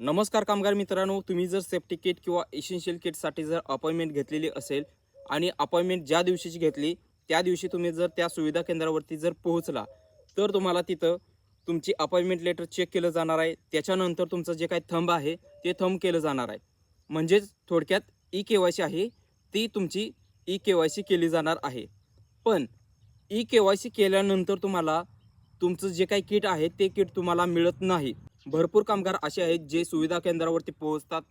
नमस्कार कामगार मित्रांनो तुम्ही जर सेफ्टी किट किंवा इसेन्शियल किटसाठी जर अपॉइंटमेंट घेतलेली असेल आणि अपॉइंटमेंट ज्या दिवशीची घेतली त्या दिवशी तुम्ही जर त्या सुविधा केंद्रावरती जर पोहोचला तर तुम्हाला तिथं तुमची अपॉइंटमेंट लेटर चेक केलं जाणार आहे. त्याच्यानंतर तुमचं जे काही थंब आहे ते थंब केलं जाणार आहे. म्हणजेच थोडक्यात ई के वाय सी आहे ती तुमची ई के वाय सी केली जाणार आहे. पण ई के वाय सी केल्यानंतर तुम्हाला तुमचं जे काही किट आहे ते किट तुम्हाला मिळत नाही. भरपूर कामगार असे आहेत जे सुविधा केंद्रावरती पोहोचतात.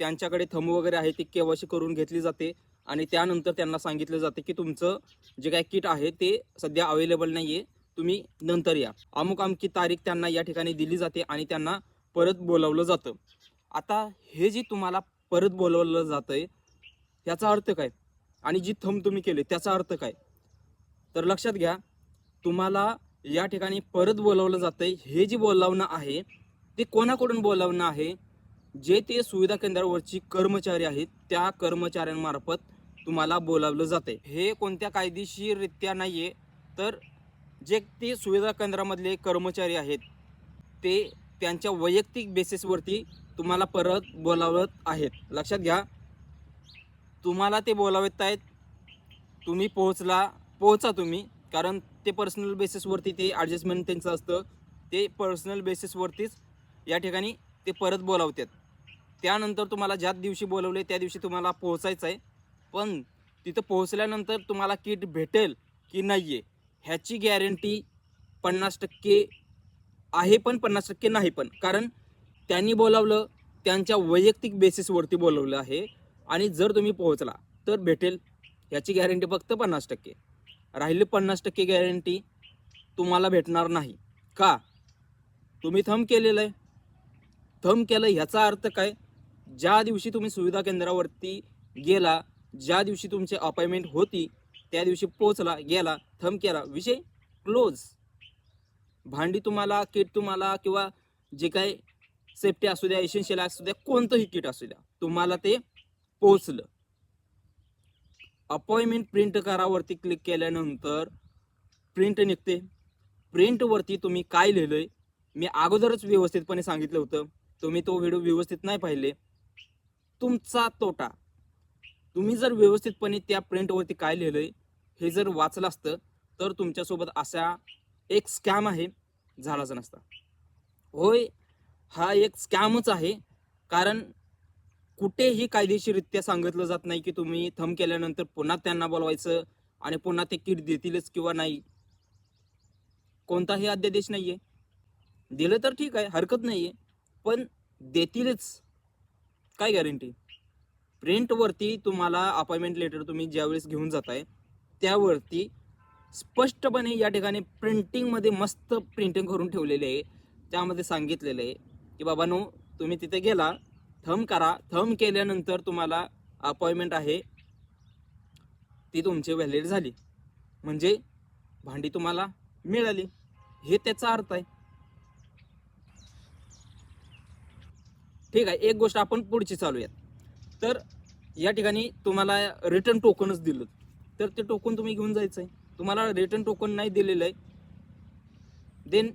त्यांच्याकडे थंब वगैरे आहे ती केवायसी करून घेतली जाते. आणि त्यानंतर त्यांना सांगितलं जाते की तुमचं जे काय किट आहे ते सध्या अवेलेबल नाही आहे तुम्ही नंतर या. अमुक अमकी तारीख त्यांना या ठिकाणी दिली जाते आणि त्यांना परत बोलवलं जातं. आता हे जी तुम्हाला परत बोलवलं जातं आहे याचा अर्थ काय? आणि जी थंब तुम्ही केले त्याचा अर्थ काय? तर लक्षात घ्या तुम्हाला या ठिकाणी परत बोलावलं आहे हे जे बोलावणं आहे ते कोणाकडून बोलावणं आहे? जे ते सुविधा केंद्रावरची कर्मचारी आहेत त्या कर्मचाऱ्यांमार्फत तुम्हाला बोलावलं जाते हे कोणत्या कायदेशीररित्या नाही आहे तर जे ते सुविधा केंद्रामधले कर्मचारी आहेत ते त्यांच्या वैयक्तिक बेसिसवरती तुम्हाला परत बोलावत आहेत. लक्षात घ्या तुम्हाला ते बोलावत आहेत तुम्ही पोहोचला पोहोचा तुम्ही कारण ते पर्सनल बेसिसवरती ते ॲडजस्टमेंट त्यांचं असतं. ते पर्सनल बेसिसवरतीच या ठिकाणी ते परत बोलावतात. त्यानंतर तुम्हाला ज्या दिवशी बोलवले त्या दिवशी तुम्हाला पोहोचायचं आहे. पण तिथं पोहोचल्यानंतर तुम्हाला किट भेटेल की नाही आहे ह्याची गॅरंटी पन्नास टक्के आहे पण पन्नास टक्के नाही पण. कारण त्यांनी बोलावलं त्यांच्या वैयक्तिक बेसिसवरती बोलवलं आहे. आणि जर तुम्ही पोहोचला तर भेटेल. ह्याची गॅरंटी फक्त पन्नास टक्के. राहिली पन्नास टक्के गॅरंटी तुम्हाला भेटणार नाही. का? तुम्ही थंब केलेलं आहे. थम केलं ह्याचा अर्थ काय? ज्या दिवशी तुम्ही सुविधा केंद्रावरती गेला ज्या दिवशी तुमची अपॉइंटमेंट होती त्या दिवशी पोचला गेला थंब केला विषय क्लोज. भांडी तुम्हाला किट तुम्हाला किंवा जे काही सेफ्टी असू द्या एसेन्शियल असू द्या कोणतंही किट असू द्या तुम्हाला ते पोचलं अपॉइंटमेंट प्रिंट करावरती क्लिक केल्यानंतर प्रिंट निघते. प्रिंटवरती तुम्ही काय लिहिलं आहे मी अगोदरच व्यवस्थितपणे सांगितलं होतं. तुम्ही तो व्हिडिओ व्यवस्थित नाही पाहिले तुमचा तोटा. तुम्ही जर व्यवस्थितपणे त्या प्रिंटवरती काय लिहिलंय हे जर वाचलं असतं तर तुमच्यासोबत असा एक स्कॅम आहे झालाच नसता. होय हा एक स्कॅमच आहे कारण कुठेही कायदेशीररित्या सांगितलं जात नाही की तुम्ही थंब केल्यानंतर पुन्हा त्यांना बोलवायचं आणि पुन्हा ते किट देतीलच किंवा नाही. कोणताही अध्यादेश नाही आहे दिलं तर ठीक आहे हरकत नाही आहे पण देतीलच. काय गॅरंटी प्रिंटवरती तुम्हाला अपॉइंटमेंट लेटर तुम्ही ज्यावेळेस घेऊन जाताय त्यावरती स्पष्टपणे या ठिकाणी प्रिंटिंगमध्ये मस्त प्रिंटिंग करून ठेवलेले आहे. त्यामध्ये सांगितलेलं आहे की बाबांनो तुम्ही तिथे गेला थम करा. थम केल्यानंतर तुम्हाला अपॉइंटमेंट आहे. ती तुमची व्हॅलिड झाली. म्हणजे भांडी तुम्हाला मिळाली. हे त्याचा अर्थ आहे. ठीक आहे एक गोष्ट आपण पुढची चालूयात. तर या ठिकाणी तुम्हाला रिटर्न टोकनच दिलं. तर ते टोकन तुम्ही घेऊन जायचं आहे तुम्हाला रिटर्न टोकन नाही दिलेलं आहे. देन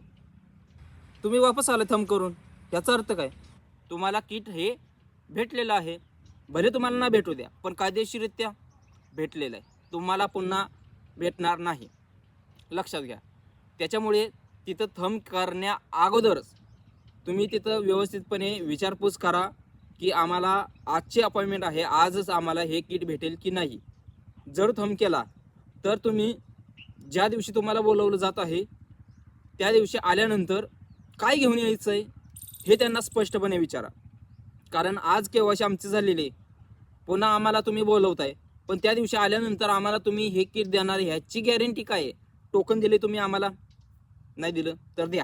तुम्ही वापस आलं थम करून. याचा अर्थ काय? तुम्हाला किट हे भेटलेलं आहे. भले तुम्हाला ना भेटू द्या पण कायदेशीररित्या भेटलेलं आहे. तुम्हाला पुन्हा भेटणार नाही. लक्षात घ्या. त्याच्यामुळे तिथं थंब करण्या अगोदरच तुम्ही तिथं व्यवस्थितपणे विचारपूस करा की आम्हाला आजची अपॉइंटमेंट आहे आजच आम्हाला हे किट भेटेल की नाही. जर थंब केला तर तुम्ही ज्या दिवशी तुम्हाला बोलवलं जात आहे त्या दिवशी आल्यानंतर काय घेऊन यायचं आहे हे त्यांना स्पष्टपणे विचारा. कारण आज केव्हाशी आमचे झालेले पुन्हा आम्हाला तुम्ही बोलवताय पण त्या दिवशी आल्यानंतर आम्हाला तुम्ही हे किट देणार ह्याची गॅरंटी काय आहे? टोकन दिले तुम्ही आम्हाला? नाही दिलं तर द्या.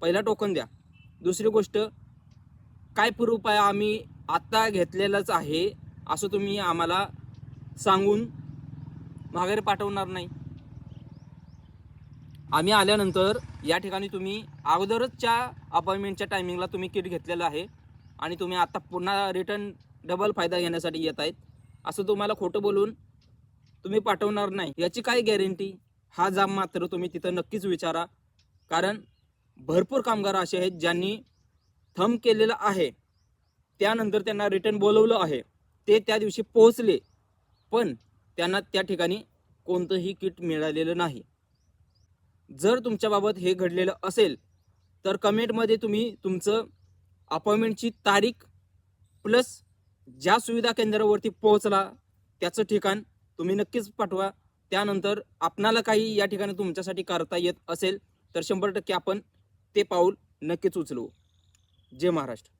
पहिला टोकन द्या. दुसरी गोष्ट काय पूर्वपाय आम्ही आत्ता घेतलेलंच आहे असं तुम्ही आम्हाला सांगून माघारी पाठवणार नाही. आम्ही आल्यानंतर या ठिकाणी तुम्ही अगोदरचच्या अपॉइंटमेंटच्या टायमिंगला तुम्ही किट घेतलेलं आहे आणि तुम्ही आता पुन्हा रिटर्न डबल फायदा घेण्यासाठी येत आहेत. असं तुम्हाला खोटं बोलून तुम्ही पाठवणार नाही. याची काय गॅरंटी हा जाब मात्र तुम्ही तिथं नक्कीच विचारा. कारण भरपूर कामगार असे आहेत ज्यांनी थंब केलेलं आहे. त्यानंतर त्यांना रिटर्न बोलवलं आहे. ते त्या दिवशी पोहोचले पण त्यांना त्या ठिकाणी कोणतंही किट मिळालेलं नाही. जर तुमच्याबाबत हे घडलेलं असेल तर कमेंटमध्ये तुम्ही तुमचं अपॉइंटमेंटची तारीख प्लस ज्या सुविधा केंद्रावरती पोहोचला त्याचं ठिकाण तुम्ही नक्कीच पाठवा. त्यानंतर आपणाला काही या ठिकाणी तुमच्यासाठी करता येत असेल तर शंभर टक्के आपण ते पाऊल नक्कीच उचलू. जय महाराष्ट्र.